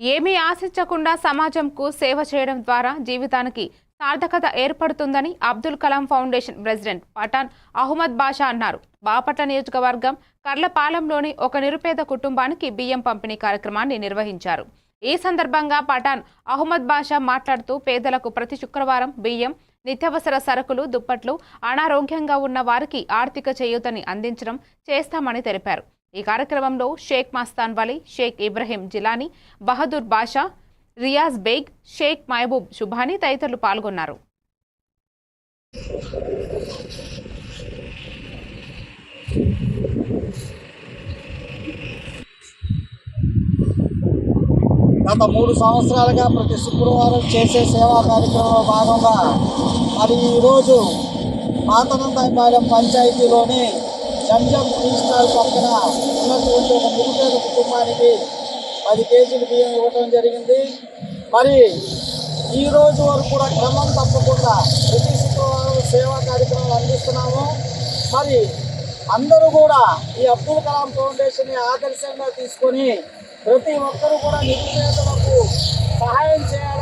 ఏమీ ఆశించకుండా సమాజంకు సేవ చేయడం ద్వారా జీవితానికి సార్థకత ఏర్పడుతుందని అబ్దుల్ కలాం ఫౌండేషన్ ప్రెసిడెంట్ పఠాన్ అహ్మద్ బాషా అన్నారు. బాపట్ల నియోజకవర్గం కర్లపాలెంలోని ఒక నిరుపేద కుటుంబానికి బియ్యం పంపిణీ కార్యక్రమాన్ని నిర్వహించారు. ఈ సందర్భంగా పఠాన్ అహ్మద్ బాషా మాట్లాడుతూ పేదలకు ప్రతి శుక్రవారం బియ్యం నిత్యావసర సరుకులు దుప్పట్లు అనారోగ్యంగా ఉన్న వారికి ఆర్థిక చేయూతని అందించడం చేస్తామని తెలిపారు. ఈ కార్యక్రమంలో షేక్ మస్తాన్ వలీ షేక్ ఇబ్రహీం జిలానీ బహదూర్ బాషా రియాజ్ బేగ్ షేక్ మహబూబ్ శుభాని తదితరులు పాల్గొన్నారు. గత మూడు సంవత్సరాలుగా ప్రతి శుక్రవారం చేసే సేవా కార్యక్రమంలో భాగంగా మరి ఈరోజు పాతనందాయపాలెం పంచాయతీలోని జంజం టీ స్టాల్ పక్కన ఉన్నటువంటి ఒక నిరుపేద కుటుంబానికి పది కేజీలు బియ్యం ఇవ్వటం జరిగింది. మరి ఈ రోజు వరకు కూడా క్రమం తప్పకుండా ప్రతి శుక్రవారం సేవా కార్యక్రమాలు అందిస్తున్నాము. మరి అందరూ కూడా ఈ అబ్దుల్ కలాం ఫౌండేషన్ని ఆదర్శంగా తీసుకొని ప్రతి ఒక్కరూ కూడా నిరుపేదలకు సహాయం చేయాలి.